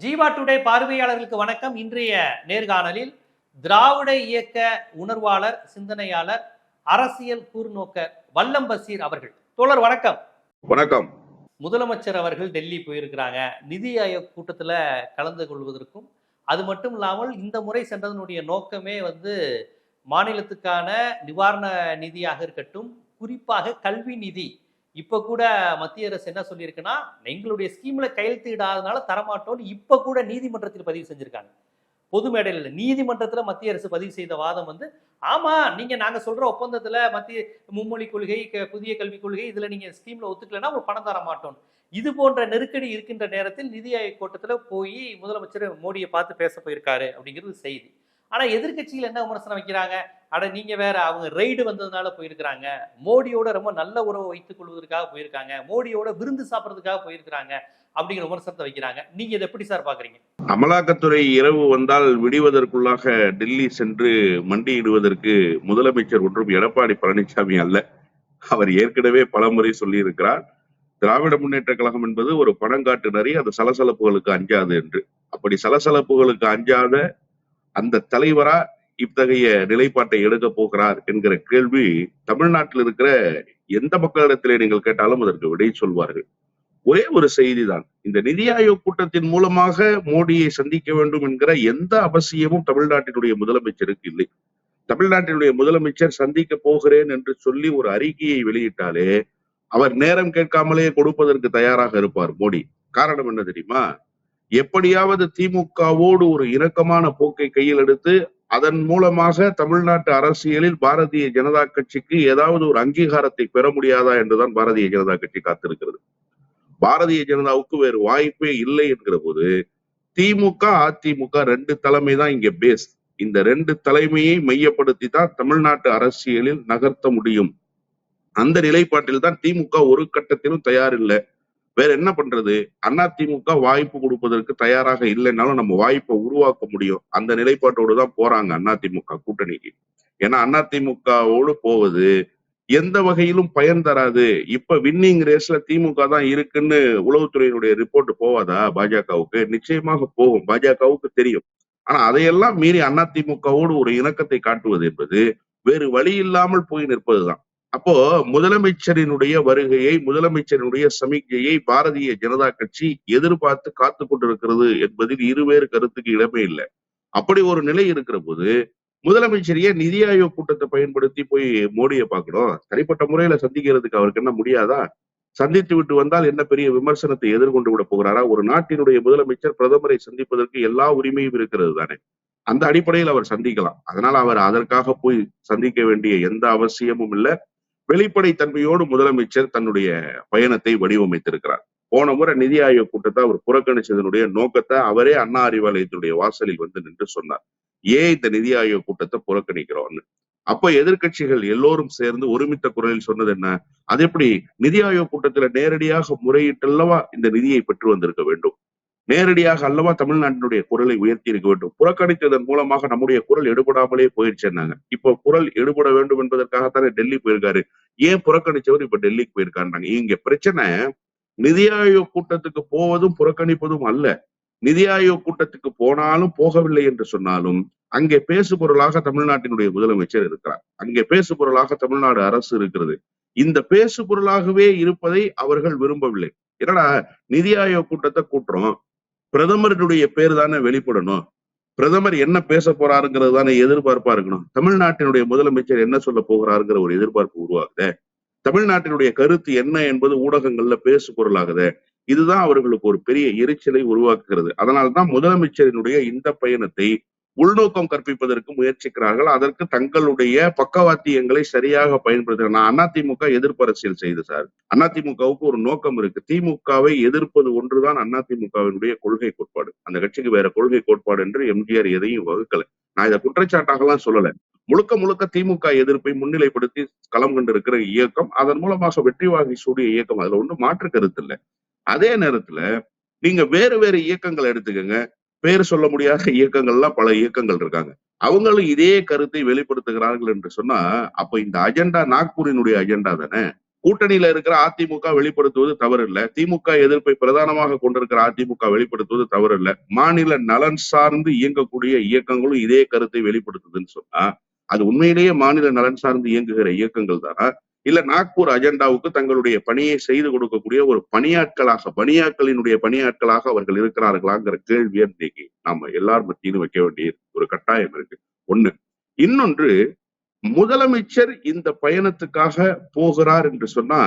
Jeeva today பார்வையாளர்களுக்கு வணக்கம். இன்றைய நேர்காணலில் திராவிட இயக்க உணர்வாளர் சிந்தனையாளர் அரசியல் கூர்நோக்க வல்லம் பசீர் அவர்கள். தோழர் வணக்கம். வணக்கம். முதலமைச்சர் அவர்கள் டெல்லி போயிருக்கிறாங்க. நிதி ஆயோக் கூட்டத்துல கலந்து கொள்வதற்கும் அது மட்டும் இல்லாமல் இந்த முறை சென்றதனுடைய நோக்கமே வந்து மாநிலத்துக்கான நிவாரண நிதியாக இருக்கட்டும் குறிப்பாக கல்வி நிதி இப்போ கூட மத்திய அரசு என்ன சொல்லியிருக்குன்னா எங்களுடைய ஸ்கீமில் கையெழுத்து இடாதனால தரமாட்டோம்னு இப்போ கூட நீதிமன்றத்தில் பதிவு செஞ்சுருக்காங்க. பொது மேடையில் நீதிமன்றத்தில் மத்திய அரசு பதிவு செய்த வாதம் வந்து ஆமாம் நீங்கள் நாங்கள் சொல்கிற ஒப்பந்தத்தில் மத்திய மும்மொழி கொள்கை புதிய கல்விக் கொள்கை இதில் நீங்கள் ஸ்கீமில் ஒத்துக்கலைன்னா ஒரு பணம் தர மாட்டோம் இது போன்ற நெருக்கடி இருக்கின்ற நேரத்தில் நிதி ஆயோக் கூட்டத்தில் போய் முதலமைச்சர் மோடியை பார்த்து பேச போயிருக்காரு அப்படிங்கிறது செய்தி. ஆனால் எதிர்கட்சியில் என்ன விமர்சனம் வைக்கிறாங்க? அட நீங்க வேற அவங்க ரைடு வந்ததுனால போயிருக்கிறாங்க. மோடியோட ரொம்ப நல்ல உறவை வைத்துக் கொள்வதற்காக போயிருக்காங்க. மோடியோட விருந்து சாப்பிட்றதுக்காக போயிருக்கிறாங்க அப்படிங்கிற விமர்சனத்தை வைக்கிறாங்க. நீங்க இதை எப்படி சார் பாக்குறீங்க அமலாக்கத்துறை இரவு வந்தால் விடுவதற்குள்ளாக டெல்லி சென்று மண்டியிடுவதற்கு முதலமைச்சர் ஒன்றும் எடப்பாடி பழனிசாமி அல்ல. அவர் ஏற்கனவே பலமுறை சொல்லியிருக்கிறார். திராவிட முன்னேற்ற கழகம் என்பது ஒரு பணங்காட்டு நரி அது சலசலப்புகளுக்கு அஞ்சாது என்று. அப்படி சலசலப்புகளுக்கு அஞ்சாத அந்த தலைவரா இத்தகைய நிலைப்பாட்டை எடுக்க போகிறார் என்கிற கேள்வி தமிழ்நாட்டில் இருக்கிற எந்த மக்களிடத்திலே நீங்கள் கேட்டாலும் அதற்கு விடை சொல்வார்கள். ஒரே ஒரு செய்திதான். இந்த நிதி ஆயோக் கூட்டத்தின் மூலமாக மோடியை சந்திக்க வேண்டும் என்கிற எந்த அவசியமும் தமிழ்நாட்டினுடைய முதலமைச்சருக்கு இல்லை. தமிழ்நாட்டினுடைய முதலமைச்சர் சந்திக்க போகிறேன் என்று சொல்லி ஒரு அறிக்கையை வெளியிட்டாலே அவர் நேரம் கேட்காமலே கொடுப்பதற்கு தயாராக இருப்பார் மோடி. காரணம் என்ன தெரியுமா? எப்படியாவது திமுகவோடு ஒரு இணக்கமான போக்கை கையில் எடுத்து அதன் மூலமாக தமிழ்நாட்டு அரசியலில் பாரதிய ஜனதா கட்சிக்கு ஏதாவது ஒரு அங்கீகாரத்தை பெற முடியாதா என்றுதான் பாரதிய ஜனதா கட்சி காத்திருக்கிறது. பாரதிய ஜனதாவுக்கு வேறு வாய்ப்பே இல்லை என்கிற போது திமுக அதிமுக ரெண்டு தலைமை தான் இங்க பேஸ் இந்த ரெண்டு தலைமையை மையப்படுத்தி தான் தமிழ்நாட்டு அரசியலில் நகர்த்த முடியும். அந்த நிலைப்பாட்டில் தான் திமுக ஒரு கட்டத்திலும் தயார் இல்லை வேற என்ன பண்றது? அதிமுக வாய்ப்பு கொடுப்பதற்கு தயாராக இல்லைன்னாலும் நம்ம வாய்ப்பை உருவாக்க முடியும். அந்த நிலைப்பாட்டோடு தான் போறாங்க அதிமுக கூட்டணிக்கு. ஏன்னா அதிமுகவோடு போவது எந்த வகையிலும் பயன் தராது. இப்ப வின்னிங் ரேஸ்ல திமுக தான் இருக்குன்னு உளவுத்துறையினுடைய ரிப்போர்ட் போவாதா பாஜகவுக்கு? நிச்சயமாக போகும். பாஜகவுக்கு தெரியும். ஆனா அதையெல்லாம் மீறி அதிமுகவோடு ஒரு இணக்கத்தை காட்டுவது என்பது வேறு வழி இல்லாமல் போய் நிற்பதுதான். அப்போ முதலமைச்சரினுடைய வருகையை முதலமைச்சரினுடைய சமிக்கையை பாரதிய ஜனதா கட்சி எதிர்பார்த்து காத்து கொண்டிருக்கிறது என்பதில் இருவேறு கருத்துக்கு இடமே இல்லை. அப்படி ஒரு நிலை இருக்கிற போது முதலமைச்சரையே நிதி ஆயோக் கூட்டத்தை பயன்படுத்தி போய் மோடியை பார்க்கணும். தனிப்பட்ட முறையில சந்திக்கிறதுக்கு அவருக்கு என்ன முடியாதா? சந்தித்து விட்டு வந்தால் என்ன பெரிய விமர்சனத்தை எதிர்கொண்டு விட போகிறாரா? ஒரு நாட்டினுடைய முதலமைச்சர் பிரதமரை சந்திப்பதற்கு எல்லா உரிமையும் இருக்கிறது தானே. அந்த அடிப்படையில் அவர் சந்திக்கலாம். அதனால அவர் அதற்காக போய் சந்திக்க வேண்டிய எந்த அவசியமும் இல்லை. வெளிப்படை தன்மையோடு முதலமைச்சர் தன்னுடைய பயணத்தை வடிவமைத்திருக்கிறார். போன முறை நிதி ஆயோக் கூட்டத்தை அவர் புறக்கணிச்சதனுடைய நோக்கத்தை அவரே அண்ணா அறிவாலயத்தினுடைய வாசலில் வந்து நின்று சொன்னார். ஏன் இந்த நிதி ஆயோக் கூட்டத்தை புறக்கணிக்கிறோம்னு? அப்ப எதிர்க்கட்சிகள் எல்லோரும் சேர்ந்து ஒருமித்த குரலில் சொன்னது என்ன? அது எப்படி நிதி ஆயோக் கூட்டத்துல நேரடியாக முறையிட்டல்லவா இந்த நிதியை பெற்று வந்திருக்க வேண்டும்? நேரடியாக அல்லவா தமிழ்நாட்டினுடைய குரலை உயர்த்தி இருக்க வேண்டும். புறக்கணித்ததன் மூலமாக நம்முடைய குரல் எடுபடாமலே போயிடுச்சுன்னாங்க இப்போ குரல் எடுபட வேண்டும் என்பதற்காகத்தானே டெல்லி போயிருக்காரு. ஏன் புறக்கணிச்சவர் இப்ப டெல்லிக்கு போயிருக்காருனாங்க இங்க பிரச்சனை நிதி ஆயோக் கூட்டத்துக்கு போவதும் புறக்கணிப்பதும் அல்ல. நிதி ஆயோக் கூட்டத்துக்கு போனாலும் போகவில்லை என்று சொன்னாலும் அங்கே பேசு பொருளாக தமிழ்நாட்டினுடைய முதலமைச்சர் இருக்கிறார். அங்கே பேசு பொருளாக தமிழ்நாடு அரசு இருக்கிறது. இந்த பேசு பொருளாகவே இருப்பதை அவர்கள் விரும்பவில்லை. என்னடா நிதி ஆயோக் கூட்டத்தை கூட்டுறோம். பிரதமருடைய பேர் தானே வெளிப்படணும். பிரதமர் என்ன பேச போறாருங்கிறது தானே எதிர்பார்ப்பா இருக்கணும். தமிழ்நாட்டினுடைய முதலமைச்சர் என்ன சொல்ல போகிறாருங்கிற ஒரு எதிர்பார்ப்பு உருவாகுதே. தமிழ்நாட்டினுடைய கருத்து என்ன என்பது ஊடகங்கள்ல பேசு பொருளாகுது. இதுதான் அவர்களுக்கு ஒரு பெரிய எரிச்சலை உருவாக்குகிறது. அதனால்தான் முதலமைச்சரினுடைய இந்த பயணத்தை உள்நோக்கம் கற்பிப்பதற்கு முயற்சிக்கிறார்கள். அதற்கு தங்களுடைய பக்கவாத்தியங்களை சரியாக பயன்படுத்துகிறார் நான் அதிமுக எதிர்ப்பு அரசியல் செய்து சார். அதிமுகவுக்கு ஒரு நோக்கம் இருக்கு. திமுகவை எதிர்ப்பது ஒன்றுதான் அதிமுகவினுடைய கொள்கை கோட்பாடு. அந்த கட்சிக்கு வேற கொள்கை கோட்பாடு என்று எம்ஜிஆர் எதையும் வகுக்கல. நான் இதை குற்றச்சாட்டாகலாம் சொல்லல. முழுக்க முழுக்க திமுக எதிர்ப்பை முன்னிலைப்படுத்தி களம் கண்டிருக்கிற இயக்கம் அதன் மூலமாக வெற்றி வாங்கி சூடிய இயக்கம். அதுல ஒன்றும் மாற்று கருத்து இல்லை. அதே நேரத்துல நீங்க வேறு வேறு இயக்கங்களை எடுத்துக்கங்க. பேர் சொல்ல முடியாத இயக்கங்கள்லாம் பல இயக்கங்கள் இருக்காங்க. அவங்களும் இதே கருத்தை வெளிப்படுத்துகிறார்கள் என்று சொன்னா அப்ப இந்த அஜெண்டா நாக்பூரினுடைய அஜெண்டா தானே? கூட்டணியில இருக்கிற அதிமுக வெளிப்படுத்துவது தவறு இல்ல திமுக எதிர்ப்பை பிரதானமாக கொண்டிருக்கிற அதிமுக வெளிப்படுத்துவது தவறு இல்ல மாநில நலன் சார்ந்து இயங்கக்கூடிய இயக்கங்களும் இதே கருத்தை வெளிப்படுத்துதுன்னு சொன்னா அது உண்மையிலேயே மாநில நலன் சார்ந்து இயங்குகிற இயக்கங்கள் தானா? இல்ல நாக்பூர் அஜெண்டாவுக்கு தங்களுடைய பணியை செய்து கொடுக்கக்கூடிய ஒரு பணியாட்களாக பணியாட்களினுடைய பணியாட்களாக அவர்கள் இருக்கிறார்களாங்கிற கேள்வியை இன்னைக்கு நாம எல்லார் மத்தியிலும் வைக்க வேண்டிய ஒரு கட்டாயம் இருக்கு. ஒண்ணு. இன்னொன்று முதலமைச்சர் இந்த பயணத்துக்காக போகிறார் என்று சொன்னா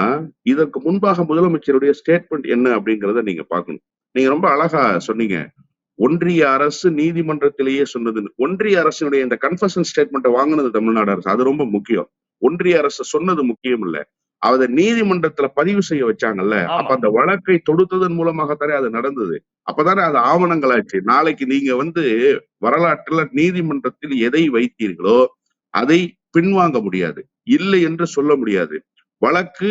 இதற்கு முன்பாக முதலமைச்சருடைய ஸ்டேட்மெண்ட் என்ன அப்படிங்கிறத நீங்க பார்க்கணும். நீங்க ரொம்ப அழகா சொன்னீங்க. ஒன்றிய அரசு நீதிமன்றத்திலேயே சொன்னது ஒன்றிய அரசினுடைய இந்த கன்ஃபஷன் ஸ்டேட்மெண்ட்டை வாங்கினது தமிழ்நாடு அரசு. அது ரொம்ப முக்கியம். ஒன்றிய அரசு சொன்னது முக்கியம் இல்ல. அதை நீதிமன்றத்துல பதிவு செய்ய வச்சாங்கல்ல. அப்ப அந்த வழக்கை தொடுத்ததன் மூலமாகத்தானே அது நடந்தது. அப்பதானே அது ஆவணங்களாச்சு. நாளைக்கு நீங்க வந்து வரலாற்றுல நீதிமன்றத்தில் எதை வைத்தீர்களோ அதை பின்வாங்க முடியாது. இல்லை என்று சொல்ல முடியாது. வழக்கு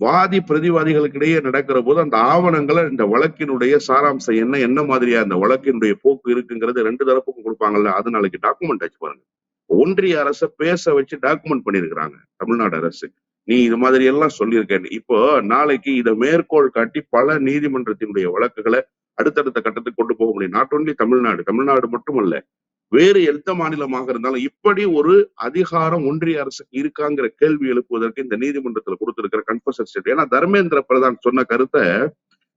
வாதி பிரதிவாதிகளுக்கு இடையே நடக்கிற போது அந்த ஆவணங்களை இந்த வழக்கினுடைய சாராம்சம் என்ன என்ன மாதிரியா அந்த வழக்கினுடைய போக்கு இருக்குங்கிறது ரெண்டு தரப்புக்கும் கொடுப்பாங்கல்ல அது நாளைக்கு டாக்குமெண்ட் ஆச்சு பாருங்க. ஒன்றிய அரசை பேச வச்சு டாக்குமெண்ட் பண்ணியிருக்கிறாங்க தமிழ்நாடு அரசு. நீ இது மாதிரி எல்லாம் சொல்லியிருக்கேன் இப்போ நாளைக்கு இதை மேற்கோள் காட்டி பல நீதிமன்றத்தினுடைய வழக்குகளை அடுத்தடுத்த கட்டத்துக்கு கொண்டு போக முடியும். நாட் ஒன்லி தமிழ்நாடு தமிழ்நாடு மட்டுமல்ல வேறு எந்த மாநிலமாக இருந்தாலும் இப்படி ஒரு அதிகாரம் ஒன்றிய அரசுக்கு இருக்காங்கிற கேள்வி எழுப்புவதற்கு இந்த நீதிமன்றத்துல கொடுத்திருக்கிற கன்ஃபர்சன் ஸ்டேட் ஏன்னா தர்மேந்திர பிரதான் சொன்ன கருத்தை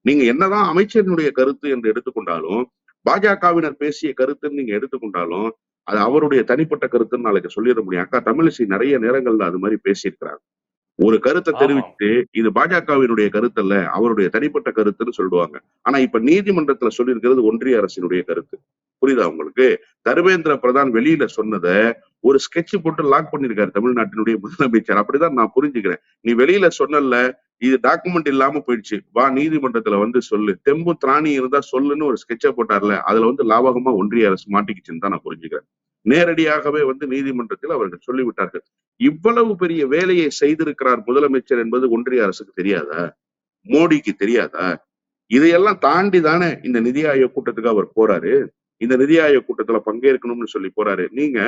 நீங்க என்னதான் அமைச்சரினுடைய கருத்து என்று எடுத்துக்கொண்டாலும் பாஜகவினர் பேசிய கருத்துன்னு நீங்க எடுத்துக்கொண்டாலும் அது அவருடைய தனிப்பட்ட கருத்துன்னு நாளைக்கு சொல்லிட முடியும். அக்கா தமிழிசை நிறைய நேரங்கள்ல அது மாதிரி பேசியிருக்கிறாங்க. ஒரு கருத்தை. தெரிவிச்சுட்டு இது பாஜகவினுடைய கருத்து அல்ல அவருடைய தனிப்பட்ட கருத்துன்னு சொல்லுவாங்க. ஆனா இப்ப நீதிமன்றத்துல சொல்லியிருக்கிறது ஒன்றிய அரசினுடைய கருத்து. புரியுதா உங்களுக்கு? தர்மேந்திர பிரதான் வெளியில சொன்னதை ஒரு ஸ்கெட்ச் போட்டு லாக் பண்ணிருக்காரு தமிழ்நாட்டினுடைய முதலமைச்சர். அப்படிதான் நான் புரிஞ்சுக்கிறேன். நீ வெளியில சொன்னல இது டாக்குமெண்ட் இல்லாம போயிடுச்சு. வா நீதிமன்றத்துல வந்து சொல்லு. தெம்பு திராணி இருந்தா சொல்லுன்னு ஒரு ஸ்கெட்சை போட்டார்ல அதுல வந்து லாபகமா ஒன்றிய அரசு மாட்டிக்கிச்சுன்னு தான் நான் புரிஞ்சுக்கிறேன். நேரடியாகவே வந்து நீதிமன்றத்தில் அவர்கள் சொல்லிவிட்டார்கள். இவ்வளவு பெரிய வேலையை செய்திருக்கிறார் முதலமைச்சர் என்பது ஒன்றிய அரசுக்கு தெரியாதா? மோடிக்கு தெரியாதா? இதையெல்லாம் தாண்டி தானே இந்த நிதி ஆயோக் கூட்டத்துக்கு அவர் போறாரு? இந்த நிதி ஆயோக் கூட்டத்துல பங்கேற்கணும்னு சொல்லி போறாரு. நீங்க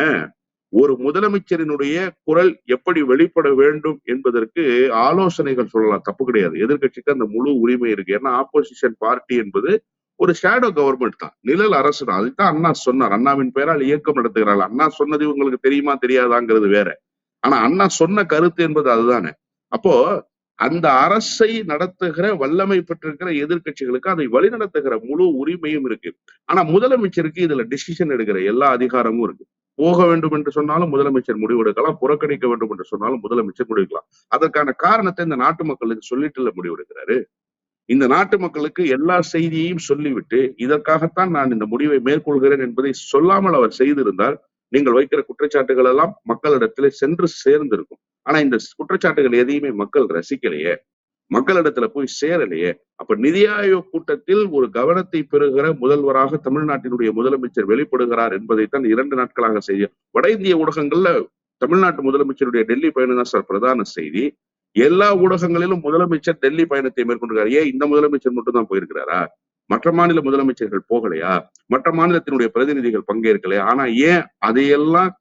ஒரு முதலமைச்சரினுடைய குரல் எப்படி வெளிப்பட வேண்டும் என்பதற்கு ஆலோசனைகள் சொல்லலாம். தப்பு கிடையாது. எதிர்க்கட்சிக்கு அந்த முழு உரிமை இருக்கு. ஏன்னா ஆப்போசிஷன் பார்ட்டி என்பது ஒரு ஷேடோ கவர்மெண்ட் தான். நிழல் அரசு தான். அதுதான் அண்ணா சொன்னார். அண்ணாவின் பெயரால் இயக்கம் நடத்துகிறாள் அண்ணா சொன்னது உங்களுக்கு தெரியுமா தெரியாதாங்கிறது வேற. ஆனா அண்ணா சொன்ன கருத்து என்பது அதுதானே. அப்போ அந்த அரசை நடத்துகிற வல்லமை பெற்றிருக்கிற எதிர்க்கட்சிகளுக்கு அதை வழிநடத்துகிற முழு உரிமையும் இருக்கு. ஆனா முதலமைச்சருக்கு இதுல டிசிஷன் எடுக்கிற எல்லா அதிகாரமும் இருக்கு. போக வேண்டும் என்று சொன்னாலும் முதலமைச்சர் முடிவெடுக்கலாம் புறக்கணிக்க வேண்டும் என்று சொன்னாலும் முதலமைச்சர் முடிவெடுக்கலாம். அதற்கான காரணத்தை இந்த நாட்டு மக்களுக்கு சொல்லிட்டு முடிவெடுக்கிறாரு. இந்த நாட்டு மக்களுக்கு எல்லா செய்தியையும் சொல்லிவிட்டு இதற்காகத்தான் நான் இந்த முடிவை மேற்கொள்கிறேன் என்பதை சொல்லாமல் அவர் செய்திருந்தால் நீங்கள் வைக்கிற குற்றச்சாட்டுகள் எல்லாம் மக்களிடத்திலே சென்று சேர்ந்திருக்கும். ஆனா இந்த குற்றச்சாட்டுகள் எதையுமே மக்கள் ரசிக்கலையே. மக்களிடத்துல போய் சேரலையே அப்ப நிதி ஆயோக் கூட்டத்தில் ஒரு கவனத்தை பெறுகிற முதல்வராக தமிழ்நாட்டினுடைய முதலமைச்சர் வெளிப்படுகிறார் என்பதைத்தான் இரண்டு நாட்களாக செய்ய வட இந்திய ஊடகங்கள்ல தமிழ்நாட்டு முதலமைச்சருடைய டெல்லி பயணம் தான் சார் பிரதான செய்தி. எல்லா ஊடகங்களிலும் முதலமைச்சர் டெல்லி பயணத்தை மேற்கொண்டிருக்காரு. ஏன் இந்த முதலமைச்சர் மட்டும் தான் போயிருக்கிறாரா? மற்ற மாநில முதலமைச்சர்கள் போகலையா? மற்ற மாநிலத்தினுடைய பிரதிநிதிகள் பங்கேற்கலையா ஆனா ஏன் அதையெல்லாம்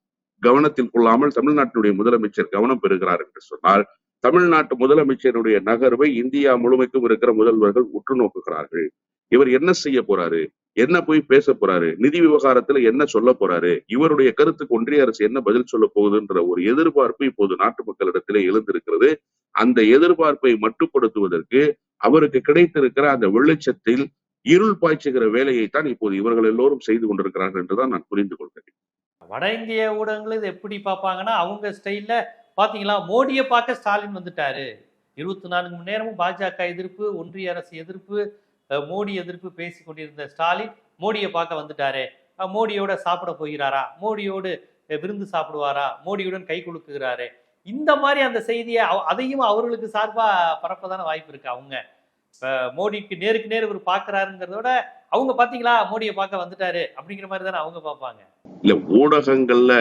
கவனத்தில் கொள்ளாமல் தமிழ்நாட்டினுடைய முதலமைச்சர் கவனம் பெறுகிறார் என்று சொன்னால் தமிழ்நாட்டு முதலமைச்சருடைய நகர்வை இந்தியா முழுமைக்கும் இருக்கிற முதல்வர்கள் உற்று நோக்குகிறார்கள் இவர் என்ன செய்ய போறாரு? என்ன போய் பேச போறாரு? நிதி விவகாரத்துல என்ன சொல்ல போறாரு? இவருடைய கருத்துக்கு ஒன்றிய அரசு என்ன பதில் சொல்ல போகுதுன்ற ஒரு எதிர்பார்ப்பு இப்போது நாட்டு மக்களிடத்திலே எழுந்திருக்கிறது. அந்த எதிர்பார்ப்பை மட்டுப்படுத்துவதற்கு அவருக்கு கிடைத்திருக்கிற அந்த வெளிச்சத்தில் இருள் பாய்ச்சுகிற வேலையைத்தான் இப்போது இவர்கள் எல்லோரும் செய்து கொண்டிருக்கிறார்கள் என்றுதான் நான் புரிந்து கொள்கிறேன். வட இந்திய ஊடகங்கள் இது எப்படி பார்ப்பாங்கன்னா அவங்க ஸ்டைல்ல பார்த்தீங்களா மோடியை பார்க்க ஸ்டாலின் வந்துட்டாரு. இருபத்தி நான்கு மணி நேரமும் பாஜக எதிர்ப்பு ஒன்றிய அரசு எதிர்ப்பு மோடி எதிர்ப்பு பேசி கொண்டிருந்த ஸ்டாலின் மோடியை பார்க்க வந்துட்டாரு. மோடியோட சாப்பிட போகிறாரா? மோடியோடு விருந்து சாப்பிடுவாரா? மோடியுடன் கை கொடுக்குறாரு இந்த மாதிரி அந்த செய்தியை அதையும் அவர்களுக்கு சார்பாக பரப்பதான வாய்ப்பு இருக்கு அவங்க. இப்ப மோடிக்கு நேருக்கு நேர் இவர் பாக்குறாருங்கிறத விட அவங்க பாத்தீங்களா மோடியை பார்க்க வந்துட்டாரு அப்படிங்கிற மாதிரி தானே அவங்க பார்ப்பாங்க. இல்ல ஊடகங்கள்ல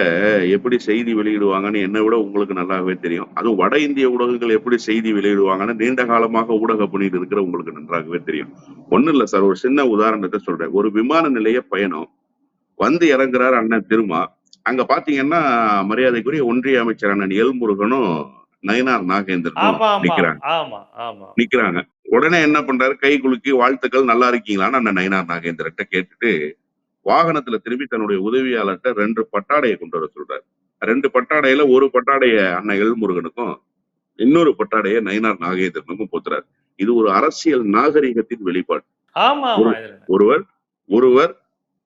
எப்படி செய்தி வெளியிடுவாங்கன்னு என்னை விட உங்களுக்கு நல்லாவே தெரியும். அதுவும் வட இந்திய ஊடகங்கள் எப்படி செய்தி வெளியிடுவாங்கன்னு நீண்ட காலமாக ஊடக பணியில் இருக்கிற உங்களுக்கு நன்றாகவே தெரியும். ஒண்ணும் இல்ல சார் ஒரு சின்ன உதாரணத்தை சொல்றேன். ஒரு விமான நிலைய பயணம் வந்து இறங்குறாரு அண்ணன் திருமா. அங்க பாத்தீங்கன்னா மரியாதைக்குரிய ஒன்றிய அமைச்சர் அண்ணன் எல்முருகனும் நயனார் நாகேந்திரன் நிக்கிறாங்க. ஆமா ஆமா. நிக்கிறாங்க. உடனே என்ன பண்றாரு? கை குலுக்கி வாழ்த்துக்கள் நல்லா இருக்கீங்களான்னு அந்த நயனார் நாகேந்திரன்ட்ட கேட்டுட்டு வாகனத்துல திரும்பி தன்னுடைய உதவியாளர்கிட்ட ரெண்டு பட்டாடையை கொண்டு வர சொல்றாரு. ரெண்டு பட்டாடையில ஒரு பட்டாடைய அண்ணன் எல்முருகனுக்கும் இன்னொரு பட்டாடைய நயனார் நாகேந்திரனுக்கும் போத்துறாரு. இது ஒரு அரசியல் நாகரிகத்தின் வெளிப்பாடு? ஒருவர் ஒருவர்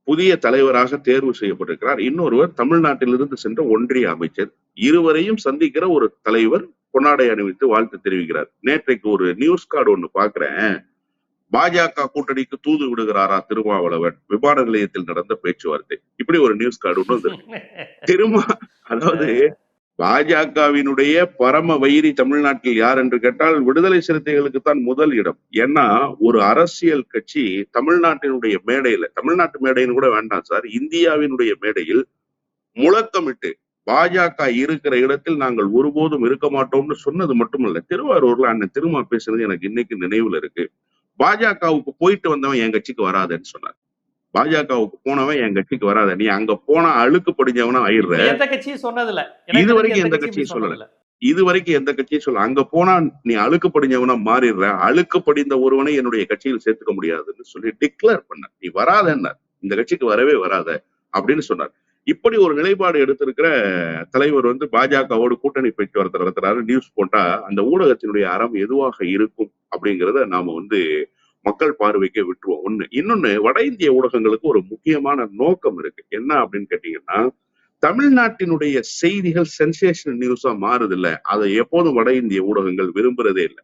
புதிய தலைவராக தேர்வு செய்யப்பட்டிருக்கிறார். இன்னொருவர் தமிழ்நாட்டிலிருந்து சென்ற ஒன்றிய அமைச்சர். இருவரையும் சந்திக்கிற ஒரு தலைவர் பொன்னாடை அணிவித்து வாழ்த்து தெரிவிக்கிறார். நேற்றைக்கு ஒரு நியூஸ் கார்டு ஒண்ணு பாக்குறேன். பாஜக கூட்டணிக்கு தூது விடுகிறாரா திருமாவளவன்? விமான நிலையத்தில் நடந்த பேச்சுவார்த்தை. இப்படி ஒரு நியூஸ் கார்டு ஒன்று வந்திருக்கு. திருமா அதாவது பாஜகவினுடைய பரம வைரி தமிழ்நாட்டில் யார் என்று கேட்டால் விடுதலை சிறுத்தைகளுக்கு தான் முதல் இடம். ஏன்னா ஒரு அரசியல் கட்சி தமிழ்நாட்டினுடைய மேடையில தமிழ்நாட்டு மேடைன்னு கூட வேண்டாம் சார் இந்தியாவினுடைய மேடையில் முழக்கமிட்டு பாஜக இருக்கிற இடத்தில் நாங்கள் ஒருபோதும் இருக்க மாட்டோம்னு சொன்னது மட்டுமல்ல. திருவாரூர்ல அண்ணன் திருமா பேசுனது எனக்கு இன்னைக்கு நினைவுல இருக்கு. பாஜகவுக்கு போயிட்டு வந்தவன் என் கட்சிக்கு வராதேன்னு சொன்னார். பாஜகவுக்கு போனவன் என் கட்சிக்கு வராத. நீ அங்க போனா அழுக்கு படிஞ்சவனா ஆயிடுற. இது வரைக்கும் எந்த கட்சியும் சொல்லல. இது வரைக்கும் எந்த கட்சியும் சொல்ல அங்க போனா நீ அழுக்கு படிஞ்சவனா மாறிடுற. அழுக்கு படிந்த ஒருவனை என்னுடைய கட்சியில் சேர்த்துக்க முடியாதுன்னு சொல்லி டிக்ளேர் பண்ண நீ வராதன்னார். இந்த கட்சிக்கு வரவே வராத அப்படின்னு சொன்னார். இப்படி ஒரு நிலைப்பாடு எடுத்திருக்கிற தலைவர் வந்து பாஜகவோடு கூட்டணி பேச்சுவார்த்தை நடத்துறாரு. நியூஸ் போட்டா அந்த ஊடகத்தினுடைய அறம் எதுவாக இருக்கும் அப்படிங்கிறத நாம வந்து மக்கள் பார்வைக்கு விட்டுருவோம். ஒண்ணு. இன்னொன்னு வட இந்திய ஊடகங்களுக்கு ஒரு முக்கியமான நோக்கம் இருக்கு. என்ன அப்படின்னு கேட்டீங்கன்னா தமிழ்நாட்டினுடைய செய்திகள் சென்சேஷனல் நியூஸா மாறுது இல்ல அதை எப்போதும் வட இந்திய ஊடகங்கள் விரும்புறதே இல்லை.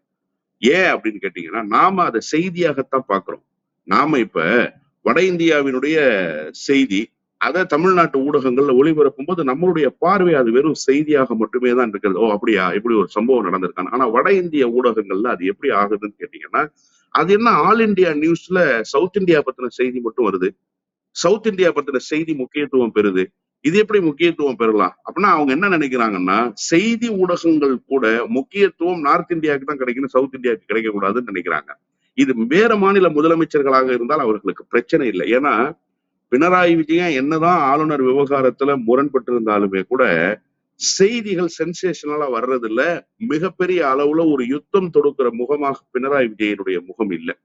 ஏன் அப்படின்னு கேட்டீங்கன்னா நாம அதை செய்தியாகத்தான் பாக்குறோம் நாம இப்ப வட இந்தியாவினுடைய செய்தி அதை தமிழ்நாட்டு ஊடகங்கள்ல ஒளிபரப்பும் போது நம்மளுடைய பார்வை அது வெறும் செய்தியாக மட்டுமே தான் இருக்கிறது. ஓ அப்படியா? இப்படி ஒரு சம்பவம் நடந்திருக்காங்க ஆனா வட இந்திய ஊடகங்கள்ல அது எப்படி ஆகுதுன்னு கேட்டீங்கன்னா அது என்ன ஆல் இந்தியா நியூஸ்ல சவுத் இந்தியா பத்தின செய்தி மட்டும் வருது. சவுத் இந்தியா பத்தின செய்தி முக்கியத்துவம் பெறுது. இது எப்படி முக்கியத்துவம் பெறலாம்? அப்படின்னா அவங்க என்ன நினைக்கிறாங்கன்னா செய்தி ஊடகங்கள் கூட முக்கியத்துவம் நார்த் இந்தியாவுக்கு தான் கிடைக்கணும் சவுத் இந்தியாவுக்கு கிடைக்க கூடாதுன்னு நினைக்கிறாங்க. இது வேற மாநில முதலமைச்சர்களாக இருந்தால் அவர்களுக்கு பிரச்சனை இல்லை. ஏன்னா பினராயி விஜயன் என்னதான் ஆளுநர் விவகாரத்துல முரண்பட்டிருந்தாலுமே கூட செய்திகள் சென்சேஷனலா இல்ல மிகப்பெரிய அளவுல ஒரு யுத்தம் தொடுக்கிற முகமாக பினராயி விஜயனுடைய முகம் இல்லை.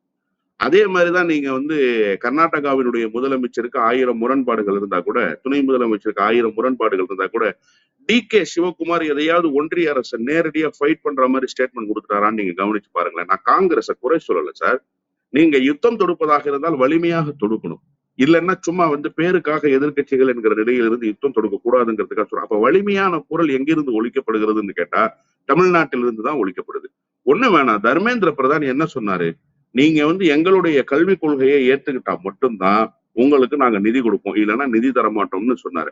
அதே மாதிரிதான் நீங்க வந்து கர்நாடகாவினுடைய முதலமைச்சருக்கு ஆயிரம் முரண்பாடுகள் இருந்தா கூட துணை முதலமைச்சருக்கு ஆயிரம் முரண்பாடுகள் இருந்தா கூட டி கே சிவகுமார் எதையாவது ஒன்றிய அரசு நேரடியா ஃபைட் பண்ற மாதிரி ஸ்டேட்மெண்ட் கொடுத்துட்டாரான்னு நீங்க கவனிச்சு பாருங்களேன். நான் காங்கிரஸை குறை சொல்லல சார். நீங்க யுத்தம் தொடுப்பதாக இருந்தால் வலிமையாக தொடுக்கணும். இல்லைன்னா சும்மா வந்து பேருக்காக எதிர்க்கட்சிகள் என்கிற நிலையிலிருந்து யுத்தம் தொடுக்க கூடாதுங்கிறதுக்காக சொல்றேன். அப்ப வலிமையான குரல் எங்கிருந்து ஒழிக்கப்படுகிறதுன்னு கேட்டா தமிழ்நாட்டிலிருந்து தான் ஒழிக்கப்படுது. ஒண்ணு வேணாம். தர்மேந்திர பிரதான் என்ன சொன்னாரு? நீங்க வந்து எங்களுடைய கல்விக் கொள்கையை ஏத்துக்கிட்டா மட்டும்தான் உங்களுக்கு நாங்க நிதி கொடுப்போம். இல்லைன்னா நிதி தர மாட்டோம்னு சொன்னாரு.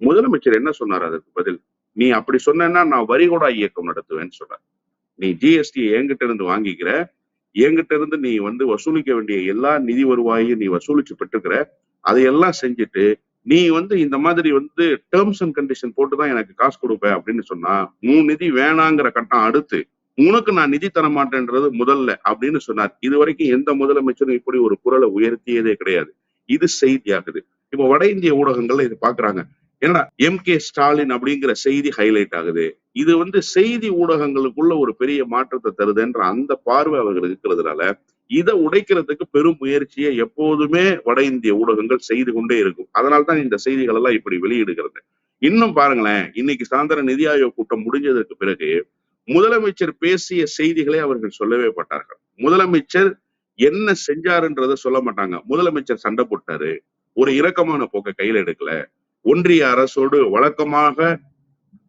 முதலமைச்சர் என்ன சொன்னார் அதற்கு பதில்? நீ அப்படி சொன்னேன்னா நான் வரிகொடா இயக்கம் நடத்துவேன்னு சொன்னார். நீ ஜிஎஸ்டி என்கிட்ட இருந்து வாங்கிக்கிற என்கிட்ட இருந்து நீ வந்து வசூலிக்க வேண்டிய எல்லா நிதி வருவாயையும் நீ வசூலிச்சு பெற்றுக்கிற அதையெல்லாம் செஞ்சுட்டு நீ வந்து இந்த மாதிரி வந்து டேர்ம்ஸ் அண்ட் கண்டிஷன் போட்டுதான் எனக்கு காசு கொடுப்ப அப்படின்னு சொன்னா உன் நிதி வேணாங்கிற கட்டம் அடுத்து உனக்கு நான் நிதி தர மாட்டேன்றது முதல்ல அப்படின்னு சொன்னார். இது வரைக்கும் எந்த முதலமைச்சரும் இப்படி ஒரு குரலை உயர்த்தியதே கிடையாது. இது செய்தியாகுது. இப்போ வட இந்திய ஊடகங்கள்ல இது பாக்குறாங்க. என்னடா எம் கே ஸ்டாலின் அப்படிங்கிற செய்தி ஹைலைட் ஆகுது. இது வந்து செய்தி ஊடகங்களுக்குள்ள ஒரு பெரிய மாற்றத்தை தருதுன்ற அந்த பார்வை அவர்கள் இருக்கிறதுனால இதை உடைக்கிறதுக்கு பெரும் முயற்சியை எப்போதுமே வட இந்திய ஊடகங்கள் செய்து கொண்டே இருக்கும். அதனால்தான் இந்த செய்திகள் எல்லாம் இப்படி வெளியிடுகிறது. இன்னும் பாருங்களேன் இன்னைக்கு சாயந்தரம் நிதி ஆயோக் கூட்டம் முடிஞ்சதற்கு பிறகு முதலமைச்சர் பேசிய செய்திகளை அவர்கள் சொல்லவே பட்டார்கள் முதலமைச்சர் என்ன செஞ்சாருன்றத சொல்ல மாட்டாங்க. முதலமைச்சர் சண்டை போட்டாரு. ஒரு இரக்கமான போக்க கையில எடுக்கல. ஒன்றிய அரசோடு வழக்கமாக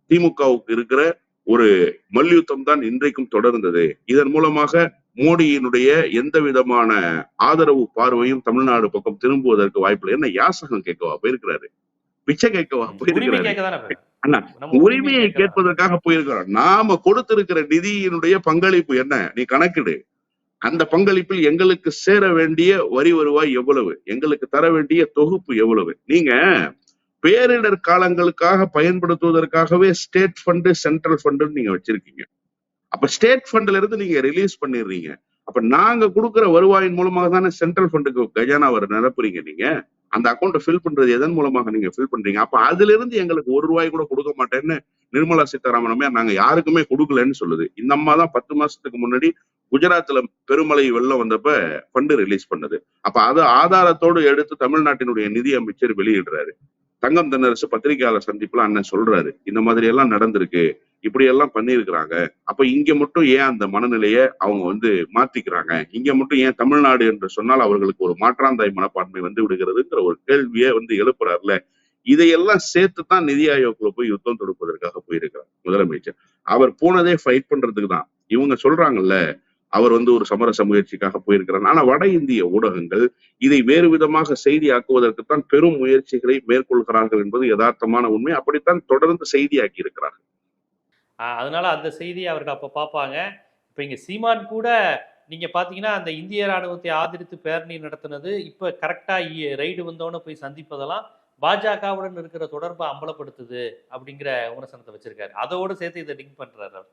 திமுகவுக்கு இருக்கிற ஒரு மல்யுத்தம் தான் இன்றைக்கும் தொடர்ந்தது. இதன் மூலமாக மோடியினுடைய எந்த விதமான ஆதரவு பார்வையும் தமிழ்நாடு பக்கம் திரும்புவதற்கு வாய்ப்பில்லை என்ன யாசகம் கேட்கவா போயிருக்கிறாரு. பிச்சை கேட்கவா போயிருக்கிறாரு. உரிமையை. கேட்பதற்காக போயிருக்கிறோம் நாம கொடுத்திருக்கிற நிதியினுடைய பங்களிப்பு என்ன? நீ கணக்கிடு. அந்த பங்களிப்பில் எங்களுக்கு சேர வேண்டிய வரி வருவாய் எவ்வளவு? எங்களுக்கு தர வேண்டிய தொகுப்பு எவ்வளவு? நீங்க பேரிடர் காலங்களுக்காக பயன்படுத்துவதற்காகவே ஸ்டேட் ஃபண்டு சென்ட்ரல் ஃபண்டு நீங்க வச்சிருக்கீங்க. அப்ப ஸ்டேட் ஃபண்ட்ல இருந்து நீங்க ரிலீஸ் பண்ணிடுறீங்க. அப்ப நாங்க கொடுக்குற வருவாயின் மூலமாக தானே சென்ட்ரல் ஃபண்டுக்கு கஜானாவை நிரப்புறீங்க நீங்க. அந்த அக்கௌண்ட்டை ஃபில் பண்றது எதன் மூலமாக நீங்க ஃபில் பண்றீங்க? அப்ப அதுல இருந்து எங்களுக்கு ஒரு ரூபாய் கூட கொடுக்க மாட்டேன்னு நிர்மலா சீதாராமனமே நாங்க யாருக்குமே கொடுக்கலன்னு சொல்லுது. இந்த அம்மா தான் பத்து மாசத்துக்கு முன்னாடி குஜராத்ல பெருமழை வெள்ளம் வந்தப்ப ஃபண்டு ரிலீஸ் பண்ணது. அப்ப அது ஆதாரத்தோடு எடுத்து தமிழ்நாட்டினுடைய நிதி அமைச்சர் வெளியிடுறாரு. தங்கம் தென்னரசு பத்திரிகையாளர் சந்திப்புல அண்ணன் சொல்றாரு இந்த மாதிரி எல்லாம் நடந்திருக்கு இப்படி எல்லாம் பண்ணியிருக்கிறாங்க. அப்ப இங்க மட்டும் ஏன் அந்த மனநிலையை அவங்க வந்து மாத்திக்கிறாங்க? இங்க மட்டும் ஏன் தமிழ்நாடு என்று சொன்னால் அவர்களுக்கு ஒரு மாற்றாந்தாய் மனப்பான்மை வந்து விடுகிறதுங்கிற ஒரு கேள்வியை வந்து எழுப்புறாருல. இதையெல்லாம் சேர்த்து தான் நிதி ஆயோக்ல போய் யுத்தம் தொடுப்பதற்காக போயிருக்கிறார் முதலமைச்சர். அவர் போனதே ஃபைட் பண்றதுக்கு தான் இவங்க சொல்றாங்கல்ல அவர் வந்து ஒரு சமரச முயற்சிக்காக போயிருக்கிறார். ஆனா வட இந்திய ஊடகங்கள் இதை வேறு விதமாக செய்தியாக்குவதற்குத்தான் பெரும் முயற்சிகளை மேற்கொள்கிறார்கள் என்பது யதார்த்தமான உண்மை. அப்படித்தான் தொடர்ந்து செய்தியாக்கி இருக்கிறார்கள். ஆஹ் அதனால அந்த செய்தியை அவர்கள் அப்ப பார்ப்பாங்க. இப்ப இங்க சீமான் கூட நீங்க பாத்தீங்கன்னா அந்த இந்திய ராணுவத்தை ஆதரித்து பேரணி நடத்தினது இப்ப கரெக்டா ரைடு வந்தோடனே போய் சந்திப்பதெல்லாம் பாஜகவுடன் இருக்கிற தொடர்பை அம்பலப்படுத்துது அப்படிங்கிற விமர்சனத்தை வச்சிருக்காரு. அதோடு சேர்த்து இதை லிங்க் பண்றாரு அவர்.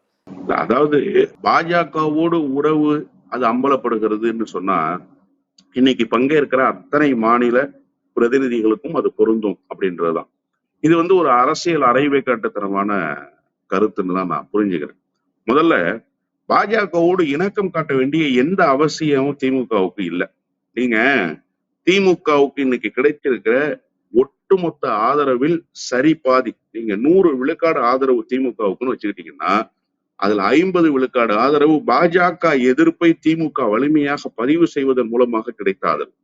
அதாவது பாஜகவோடு உறவு அது அம்பலப்படுகிறதுன்னு சொன்னா இன்னைக்கு பங்கேற்கிற அத்தனை மாநில பிரதிநிதிகளுக்கும் அது பொருந்தும் அப்படின்றதுதான். இது வந்து ஒரு அரசியல் அரைவை காட்டுத்தனமான கருத்துன்னு தான் நான் புரிஞ்சுக்கிறேன். முதல்ல பாஜகவோடு இணக்கம் காட்ட வேண்டிய எந்த அவசியமும் திமுகவுக்கு இல்லை. நீங்க திமுகவுக்கு இன்னைக்கு கிடைத்திருக்கிற ஒட்டுமொத்த ஆதரவில் சரி பாதி நீங்க நூறு விழுக்காடு ஆதரவு திமுகவுக்குன்னு வச்சுக்கிட்டீங்கன்னா அதுல ஐம்பது விழுக்காடு ஆதரவு பாஜக எதிர்ப்பை திமுக வலிமையாக பதிவு செய்வதன் மூலமாக கிடைத்த ஆதரவு.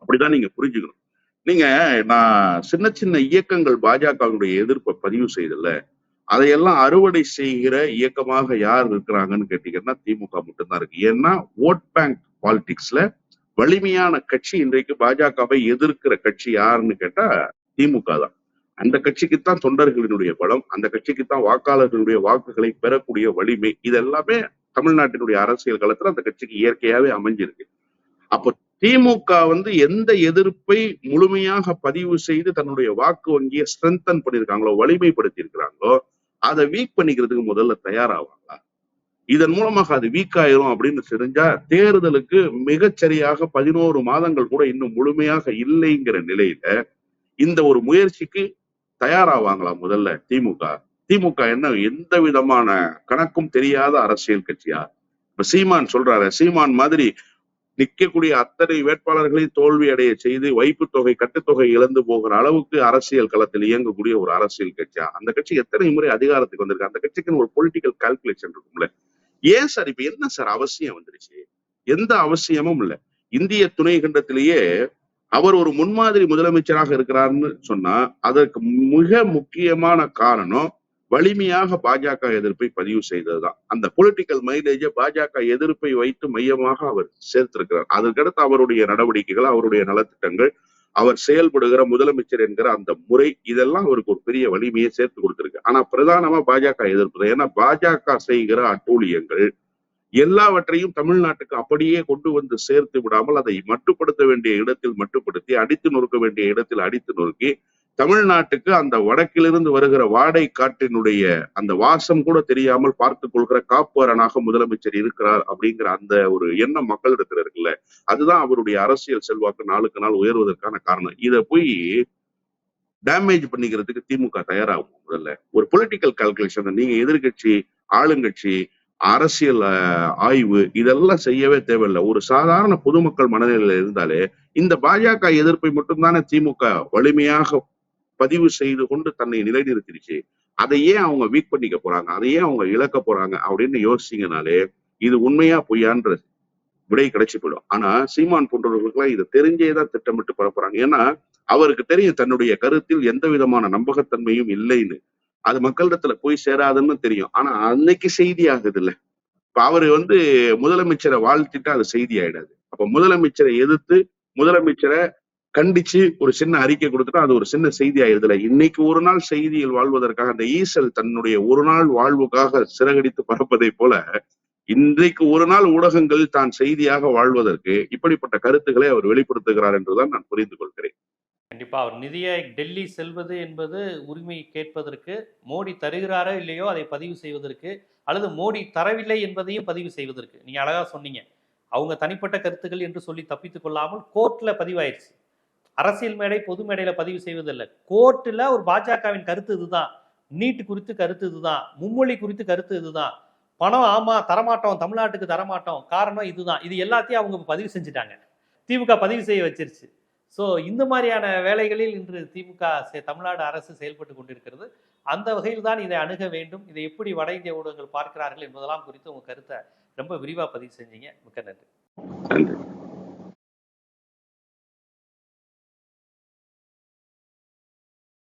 அப்படிதான் நீங்க புரிஞ்சுக்கணும். நீங்க நான் சின்ன சின்ன இயக்கங்கள் பாஜகவுடைய எதிர்ப்பை பதிவு செய்தல அதையெல்லாம் அறுவடை செய்கிற இயக்கமாக யார் இருக்கிறாங்கன்னு கேட்டீங்கன்னா திமுக மட்டும்தான் இருக்கு. ஏன்னா ஓட் பேங்க் பாலிடிக்ஸ்ல வலிமையான கட்சி இன்றைக்கு பாஜகவை எதிர்க்கிற கட்சி யாருன்னு கேட்டா திமுக தான். அந்த கட்சிக்குத்தான் தொண்டர்களினுடைய பலம் அந்த கட்சிக்குத்தான் வாக்காளர்களுடைய வாக்குகளை பெறக்கூடிய வலிமை இதெல்லாமே தமிழ்நாட்டினுடைய அரசியல் களத்துல அந்த கட்சிக்கு இயற்கையாவே அமைஞ்சிருக்கு. அப்போ திமுக வந்து எந்த எதிர்ப்பை முழுமையாக பதிவு செய்து தன்னுடைய வாக்கு வங்கியை ஸ்ட்ரென்தன் பண்ணியிருக்காங்களோ வலிமைப்படுத்தி இருக்கிறாங்களோ அதை வீக் பண்ணிக்கிறதுக்கு முதல்ல தயாராவாங்களா? இதன் மூலமாக அது வீக் ஆயிரும் அப்படின்னு தெரிஞ்சா தேர்தலுக்கு மிகச்சரியாக பதினோரு மாதங்கள் கூட இன்னும் முழுமையாக இல்லைங்கிற நிலையில இந்த ஒரு முயற்சிக்கு தயாராவாங்களா முதல்ல திமுக? திமுக என்ன எந்த விதமான கணக்கும் தெரியாத அரசியல் கட்சியா இப்ப சீமான் சொல்றாரு சீமான் மாதிரி நிற்கக்கூடிய அத்தனை வேட்பாளர்களை தோல்வி அடைய செய்து வைப்பு தொகை கட்டுத்தொகை இழந்து போகிற அளவுக்கு அரசியல் களத்தில் இயங்கக்கூடிய ஒரு அரசியல் கட்சியா? அந்த கட்சி எத்தனை முறை அதிகாரத்துக்கு வந்திருக்கு? அந்த கட்சிக்குன்னு ஒரு பொலிட்டிக்கல் கால்குலேஷன் இருக்கும்ல. ஏன் சார் இப்ப என்ன சார் அவசியம் வந்துருச்சு? எந்த அவசியமும் இல்ல. இந்திய துணை கண்டத்திலேயே அவர் ஒரு முன்மாதிரி முதலமைச்சராக இருக்கிறார்னு சொன்னா அதற்கு மிக முக்கியமான காரணம் வலிமையாக பாஜக எதிர்ப்பை பதிவு செய்ததுதான். அந்த பொலிட்டிக்கல் மைலேஜ பாஜக எதிர்ப்பை வைத்து மையமாக அவர் சேர்த்திருக்கிறார். அதற்கடுத்து அவருடைய நடவடிக்கைகள் அவருடைய நலத்திட்டங்கள் அவர் செயல்படுகிற முதலமைச்சர் என்கிற அந்த முறை இதெல்லாம் அவருக்கு ஒரு பெரிய வலிமையை சேர்த்து கொடுத்திருக்கு. ஆனா பிரதானமா பாஜக எதிர்ப்பு தான். ஏன்னா பாஜக செய்கிற அட்டூழியங்கள் எல்லாவற்றையும் தமிழ்நாட்டுக்கு அப்படியே கொண்டு வந்து சேர்த்து விடாமல் அதை மட்டுப்படுத்த வேண்டிய இடத்தில் மட்டுப்படுத்தி அடித்து நொறுக்க வேண்டிய இடத்தில் அடித்து நொறுக்கி தமிழ்நாட்டுக்கு அந்த வடக்கிலிருந்து வருகிற வாடை காற்றினுடைய அந்த வாசம் கூட தெரியாமல் பார்த்துக் கொள்கிற காப்பாரனாக முதலமைச்சர் இருக்கிறார் அப்படிங்கிற அந்த ஒரு எண்ணம் மக்களிடத்துல இருக்குல்ல. அதுதான் அவருடைய அரசியல் செல்வாக்கு நாளுக்கு நாள் உயர்வதற்கான காரணம். இத போய் டேமேஜ் பண்ணிக்கிறதுக்கு திமுக தயாராகும் முதல்ல. ஒரு பொலிட்டிக்கல் கால்குலேஷன் நீங்க எதிர்கட்சி ஆளுங்கட்சி அரசியல் ஆய்வு இதெல்லாம் செய்யவே தேவையில்லை. ஒரு சாதாரண பொதுமக்கள் மனநிலையில இருந்தாலே இந்த பாஜக எதிர்ப்பை மட்டும்தானே திமுக வலிமையாக பதிவு செய்து கொண்டு தன்னை நிலைநிறுத்திடுச்சு. அதை ஏன் அவங்க வீக் பண்ணிக்க போறாங்க. அதை ஏன் அவங்க இழக்க போறாங்க அப்படின்னு யோசிச்சிங்கனாலே இது உண்மையா பொய்யான்ற விடை கிடைச்சி போயிடும். ஆனா சீமான் போன்றவர்களுக்கெல்லாம் இதை தெரிஞ்சே தான் திட்டமிட்டு பரப்புறாங்க. ஏன்னா அவருக்கு தெரியும் தன்னுடைய கருத்தில் எந்த விதமான நம்பகத்தன்மையும் இல்லைன்னு. அது மக்களிடத்துல போய் சேராதுன்னு தெரியும். ஆனா அன்னைக்கு செய்தி ஆகுது இல்ல இப்ப அவரு வந்து முதலமைச்சரை வாழ்த்திட்டு அது செய்தி ஆயிடாது. அப்ப முதலமைச்சரை எதிர்த்து முதலமைச்சரை கண்டிச்சு ஒரு சின்ன அறிக்கை கொடுத்துட்டா அது ஒரு சின்ன செய்தி ஆயிருதுல இன்னைக்கு ஒரு நாள் செய்தியில் வாழ்வதற்காக அந்த ஈசல் தன்னுடைய ஒரு நாள் வாழ்வுக்காக சிறகடித்து பறப்பதை போல இன்றைக்கு ஒரு நாள் ஊடகங்களில் தான் செய்தியாக வாழ்வதற்கு இப்படிப்பட்ட கருத்துக்களை அவர் வெளிப்படுத்துகிறார் என்றுதான் நான் புரிந்து கொள்கிறேன். கண்டிப்பாக அவர் நிதியை டெல்லி செல்வது என்பது உரிமை கேட்பதற்கு மோடி தருகிறாரோ இல்லையோ அதை பதிவு செய்வதற்கு அல்லது மோடி தரவில்லை என்பதையும் பதிவு செய்வதற்கு. நீங்கள் அழகாக சொன்னீங்க. அவங்க தனிப்பட்ட கருத்துக்கள் என்று சொல்லி தப்பித்து கொள்ளாமல் கோர்ட்டில் பதிவாயிருச்சு. அரசியல் மேடை பொது மேடையில் பதிவு செய்வதில்லை. கோர்ட்டில் ஒரு பாஜகவின் கருத்து இதுதான். நீட் குறித்து கருத்து இதுதான். மும்மொழி குறித்து கருத்து இதுதான். பணம் ஆமாம் தரமாட்டோம் தமிழ்நாட்டுக்கு தரமாட்டோம். காரணம் இதுதான். இது எல்லாத்தையும் அவங்க பதிவு செஞ்சுட்டாங்க. திமுக பதிவு செய்ய வச்சிருச்சு. ஸோ இந்த மாதிரியான வேலைகளில் இன்று திமுக செ- தமிழ்நாடு அரசு செயல்பட்டு கொண்டிருக்கிறது. அந்த வகையில் தான் இதை அணுக வேண்டும். இதை எப்படி வட இந்திய ஊடகங்கள் பார்க்கிறார்கள் என்பதெல்லாம் குறித்து உங்க கருத்தை ரொம்ப விரிவா பதிவு செஞ்சீங்க. மிக்க நன்றி. நன்றி.